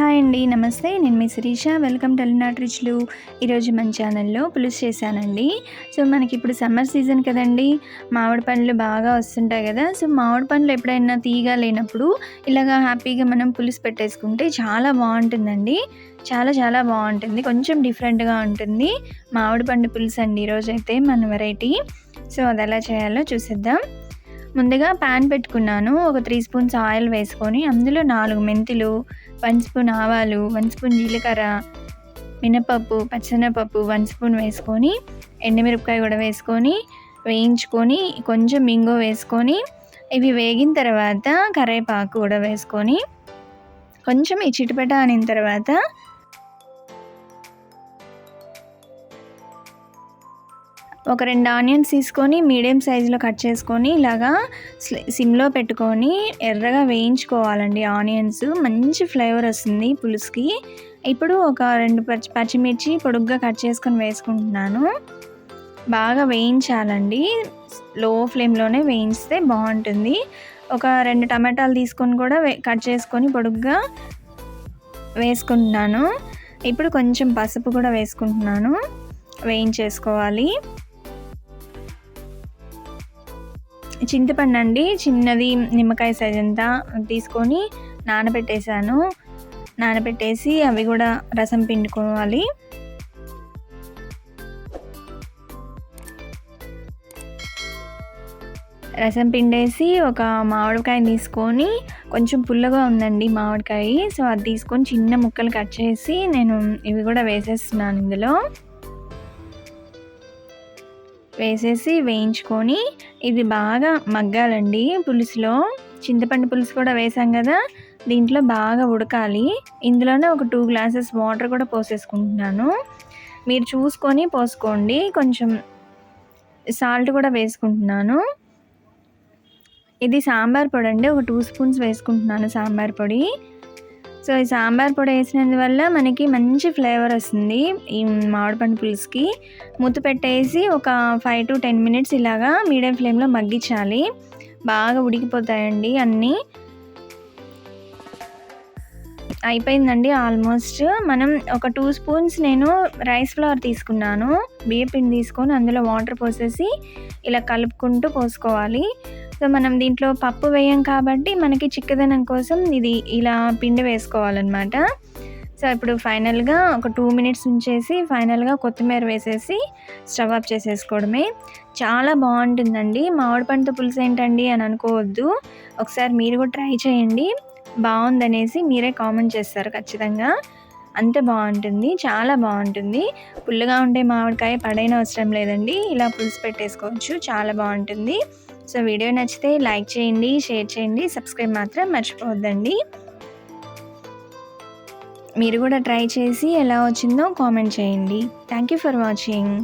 Hi అండి నమస్తే. నేను మీ శిరీష. వెల్కమ్ టెలినాట్ రుచులు. ఈరోజు మన ఛానల్లో పులుసు చేశానండి. సో మనకి ఇప్పుడు సమ్మర్ సీజన్ కదండి. మామిడి పండ్లు బాగా వస్తుంటాయి కదా. సో మామిడి పండ్లు ఎప్పుడైనా తీగా లేనప్పుడు ఇలాగా హ్యాపీగా మనం పులుసు పెట్టేసుకుంటే చాలా బాగుంటుందండి. చాలా చాలా బాగుంటుంది. కొంచెం డిఫరెంట్గా ఉంటుంది మామిడి పండు పులుసు అండి ఈరోజైతే మన వెరైటీ. సో అది ఎలా చేయాలో చూసేద్దాం. ముందుగా ప్యాన్ పెట్టుకున్నాను. ఒక త్రీ స్పూన్స్ ఆయిల్ వేసుకొని అందులో నాలుగు మెంతులు వన్ స్పూన్ ఆవాలు వన్ స్పూన్ జీలకర్ర మినపప్పు పచ్చనపప్పు వన్ స్పూన్ వేసుకొని ఎండుమిరపకాయ కూడా వేసుకొని వేయించుకొని కొంచెం మింగో వేసుకొని ఇవి వేగిన తర్వాత కరేపాకు కూడా వేసుకొని కొంచెం ఈ చిటిపెట అనిన తర్వాత ఒక రెండు ఆనియన్స్ తీసుకొని మీడియం సైజులో కట్ చేసుకొని ఇలాగా సిమ్లో పెట్టుకొని ఎర్రగా వేయించుకోవాలండి ఆనియన్స్. మంచి ఫ్లేవర్ వస్తుంది పులుసుకి. ఇప్పుడు ఒక రెండు పచ్చి పచ్చిమిర్చి పొడుగ్గా కట్ చేసుకొని వేసుకుంటున్నాను. బాగా వేయించాలండి. లో ఫ్లేమ్లోనే వేయిస్తే బాగుంటుంది. ఒక రెండు టమాటాలు తీసుకొని కూడా కట్ చేసుకొని పొడుగ్గా వేసుకుంటున్నాను. ఇప్పుడు కొంచెం పసుపు కూడా వేసుకుంటున్నాను. వేయించేసుకోవాలి. చింతపండు అండి చిన్నది నిమ్మకాయ సైజ్ అంతా తీసుకొని నానబెట్టేశాను. నానబెట్టేసి అవి కూడా రసం పిండుకోవాలి. రసం పిండేసి ఒక మామిడికాయ తీసుకొని కొంచెం పుల్లగా ఉందండి మామిడికాయ. సో అది తీసుకొని చిన్న ముక్కలు కట్ చేసి నేను ఇవి కూడా వేసేస్తున్నాను ఇందులో. వేసేసి వేయించుకొని ఇది బాగా మగ్గాలండి పులుసులో. చింతపండు పులుసు కూడా వేసాం కదా దీంట్లో బాగా ఉడకాలి. ఇందులోనే ఒక టూ గ్లాసెస్ వాటర్ కూడా పోసేసుకుంటున్నాను. మీరు చూసుకొని పోసుకోండి. కొంచెం సాల్ట్ కూడా వేసుకుంటున్నాను. ఇది సాంబార్ పొడి అండి. ఒక టూ స్పూన్స్ వేసుకుంటున్నాను సాంబార్ పొడి. సో ఈ సాంబార్ పొడి వేసినందువల్ల మనకి మంచి ఫ్లేవర్ వస్తుంది ఈ మామిడిపండు పులుసుకి. ముద్దు పెట్టేసి ఒక ఫైవ్ టు టెన్ మినిట్స్ ఇలాగా మీడియం ఫ్లేమ్లో మగ్గించాలి. బాగా ఉడికిపోతాయండి అన్నీ. అయిపోయిందండి ఆల్మోస్ట్. మనం ఒక టూ స్పూన్స్ నేను రైస్ ఫ్లవర్ తీసుకున్నాను. బియ్యపిండి తీసుకొని అందులో వాటర్ పోసేసి ఇలా కలుపుకుంటూ పోసుకోవాలి. సో మనం దీంట్లో పప్పు వేయం కాబట్టి మనకి చిక్కదనం కోసం ఇది ఇలా పిండి వేసుకోవాలన్నమాట. సో ఇప్పుడు ఫైనల్గా ఒక టూ మినిట్స్ ఉంచేసి ఫైనల్గా కొత్తిమీర వేసేసి స్టవ్ ఆఫ్ చేసేసుకోవడమే. చాలా బాగుంటుందండి. మామిడి పంట పులుసు ఏంటండి అని అనుకోవద్దు. ఒకసారి మీరు కూడా ట్రై చేయండి. బాగుందనేసి మీరే కామెంట్ చేస్తారు ఖచ్చితంగా. అంత బాగుంటుంది చాలా బాగుంటుంది. పుల్లగా ఉండే మామిడికాయ పడైన అవసరం లేదండి. ఇలా పులుసు పెట్టేసుకోవచ్చు చాలా బాగుంటుంది. సో వీడియో నచ్చితే లైక్ చేయండి షేర్ చేయండి సబ్స్క్రైబ్ మాత్రం మర్చిపోవద్దండి. మీరు కూడా ట్రై చేసి ఎలా వచ్చిందో కామెంట్ చేయండి. Thank you for watching.